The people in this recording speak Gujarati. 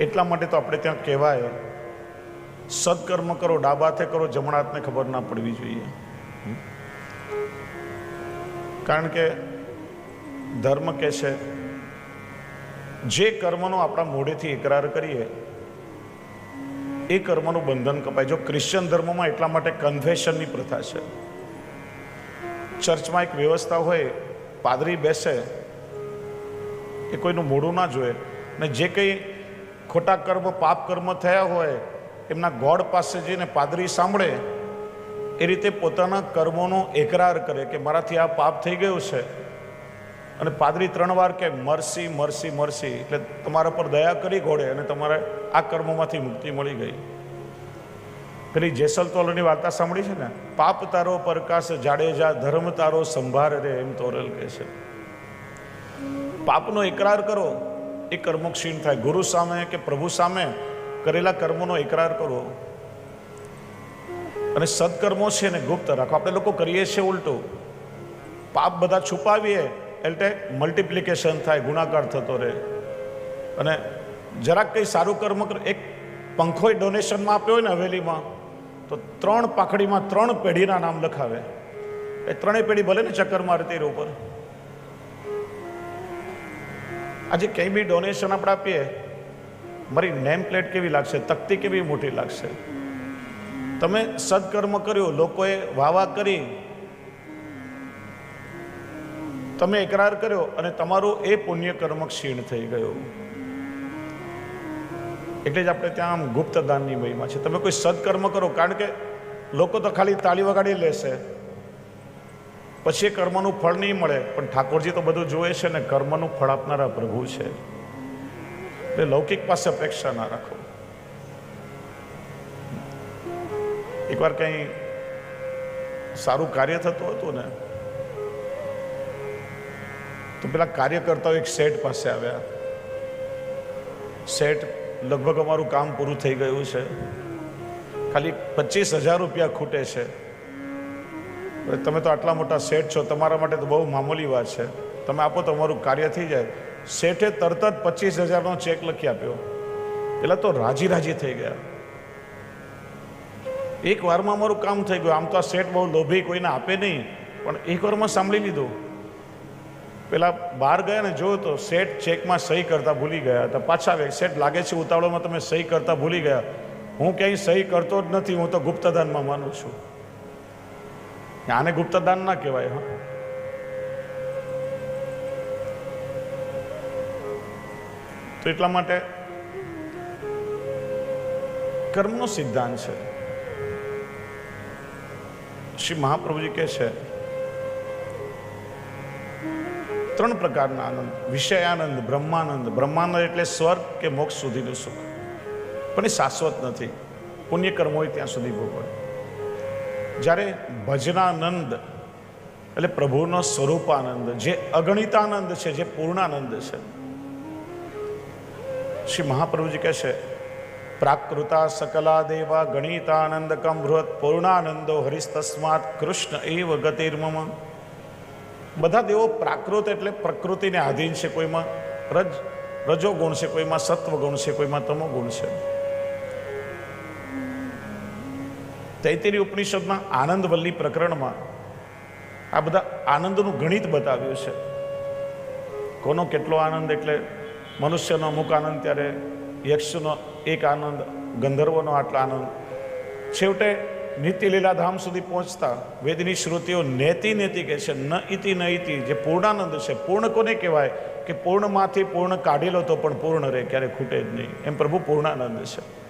એટલા માટે તો આપણે ત્યાં કહેવાય સત્કર્મ કરો ડાબા હાથે કરો જમણા હાથને ખબર ના પડવી જોઈએ. કારણ કે ધર્મ કહે છે, જે કર્મનો આપણા મોઢેથી એકરાર કરીએ, એ કર્મનું બંધન કપાય. જો ક્રિશ્ચિયન ધર્મમાં એટલા માટે કન્ફેશનની પ્રથા છે. ચર્ચમાં એક વ્યવસ્થા હોય, પાદરી બેસે, એ કોઈનું મોઢું ના જોએ, ને જે કંઈ ખોટા કર્મ, પાપ કર્મ થયા હોય, એમના ગોડ પાસે જઈને પાદરી સાંભળે, એ રીતે પોતાના કર્મોનો એકરાર કરે કે મારાથી આ પાપ થઈ ગયું છે. અને પાદરી ત્રણ વાર કે મરસી મરસી મરસી, એટલે તમારા પર દયા કરી ઘોડે અને તમારે આ કર્મોમાંથી મુક્તિ મળી ગઈ. પેલી જેસલ તોલની વાર્તા સાંભળી છે ને? પાપ તારો પ્રકાશ જાડેજા ધર્મ તારો સંભાર રે, એમ તોરલ કહે છે. પાપનો એકરાર કરો. એ કર્મો ક્ષીણ થાય. ગુરુ સામે કે પ્રભુ સામે કરેલા કર્મોનો એકરાર કરો. અને સદકર્મો છે ને ગુપ્ત રાખો. આપણે લોકો કરીએ છીએ ઉલટું. પાપ બધા છુપાવીએ, એટલે મલ્ટિપ્લિકેશન થાય, ગુણાકાર થતો રહે. અને જરાક કંઈ સારું કર્મ એક પંખોય ડોનેશનમાં આપ્યો હોય ને હવેલીમાં, તો ત્રણ પાખડીમાં ત્રણ પેઢીના નામ લખાવે. એ ત્રણેય પેઢી ભલે ને ચક્કર મારતી ઉપર. આજે કંઈ બી ડોનેશન આપણે આપીએ, મારી નેમ પ્લેટ કેવી લાગશે, તકતી કેવી મોટી લાગશે? તમે સદકર્મ કર્યું, લોકોએ વાવા કરી, તમે એકરાર કર્યો અને તમારું એ પુણ્ય કર્મ ક્ષીણ થઈ ગયું. એટલે જ આપણે ત્યાં આમ ગુપ્ત દાનની મહિમા છે. તમે કોઈ સદકર્મ કરો, કારણ કે લોકો તો ખાલી તાળી વગાડી લેશે. પછી એ કર્મનું ફળ નહીં મળે. પણ ઠાકોરજી તો બધું જોવે છે ને, કર્મનું ફળ આપનારા પ્રભુ છે. એટલે લૌકિક પાસે અપેક્ષા ના રાખો. એકવાર કંઈ સારું કાર્ય થતું હતું ને, તો પેલા કાર્યકર્તાઓ એક શેઠ પાસે આવ્યા. શેઠ, લગભગ અમારું કામ પૂરું થઈ ગયું છે. ખાલી પચીસ હજાર રૂપિયા ખૂટે છે. તમે તો આટલા મોટા શેઠ છો, તમારા માટે તો બહુ મામૂલી વાત છે. તમે આપો તો અમારું કાર્ય થઈ જાય. શેઠે તરત જ પચીસ હજારનો ચેક લખી આપ્યો. પેલા તો રાજી રાજી થઈ ગયા. એક વારમાં અમારું કામ થઈ ગયું. આમ તો આ શેઠ બહુ લોભી, કોઈને આપે નહીં. પણ એક વારમાં સાંભળી લીધું. પેલા બહાર ગયા ને જોયું તો શેઠ ચેકમાં સહી કરતા ભૂલી ગયા હતા. પાછા આવે શેઠ લાગે છે ઉતાવળમાં તમે સહી કરતા ભૂલી ગયા. હું ક્યાંય સહી કરતો જ નથી. હું તો ગુપ્તદાનમાં માનું છું. આને ગુપ્તદાન ના કહેવાય હા તો એટલા માટે કર્મનો સિદ્ધાંત છે શ્રી મહાપ્રભુજી કહે છે ત્રણ પ્રકારના આનંદ વિષયાનંદ બ્રહ્માનંદ બ્રહ્માનંદ એટલે સ્વર્ગ કે મોક્ષ સુધીનું સુખ પણ એ શાશ્વત નથી પુણ્ય કર્મો હોય ત્યાં સુધી ભોગવે જ્યારે ભજનાનંદ, એટલે પ્રભુનો સ્વરૂપાનંદ, જે અગણિતાનંદ છે, જે પૂર્ણાનંદ છે, શ્રી મહાપ્રભુજી કહે છે, પ્રાકૃતા સકલા દેવા ગણિતાનંદ કમ બૃહત પૂર્ણાનંદો હરિસ્તસ્માત કૃષ્ણ એવ ગતિર્મમ બધા દેવો પ્રાકૃત એટલે પ્રકૃતિને આધીન છે કોઈમાં, રજ ગુણ છે કોઈમાં સત્વ ગુણ છે કોઈમાં તમો ગુણ છે. તૈતરી ઉપનિષદમાં આનંદવલ્લી પ્રકરણમાં આ બધા આનંદનું ગણિત બતાવ્યું છે. કોનો કેટલો આનંદ એટલે મનુષ્યનો અમુક આનંદ ત્યારે યક્ષનો એક આનંદ, ગંધર્વનો આટલો આનંદ. છેવટે નિત્ય લીલાધામ સુધી પહોંચતા વેદની શ્રુતિઓ નેતિ નેતિ કહે છે, ન ઇતિ ન ઇતિ, જે પૂર્ણાનંદ છે, પૂર્ણ કોને કહેવાય? કે પૂર્ણમાંથી પૂર્ણ કાઢી લો તો પણ પૂર્ણ રહે, ક્યારે ખૂટે જ નહીં. એમ પ્રભુ પૂર્ણાનંદ છે.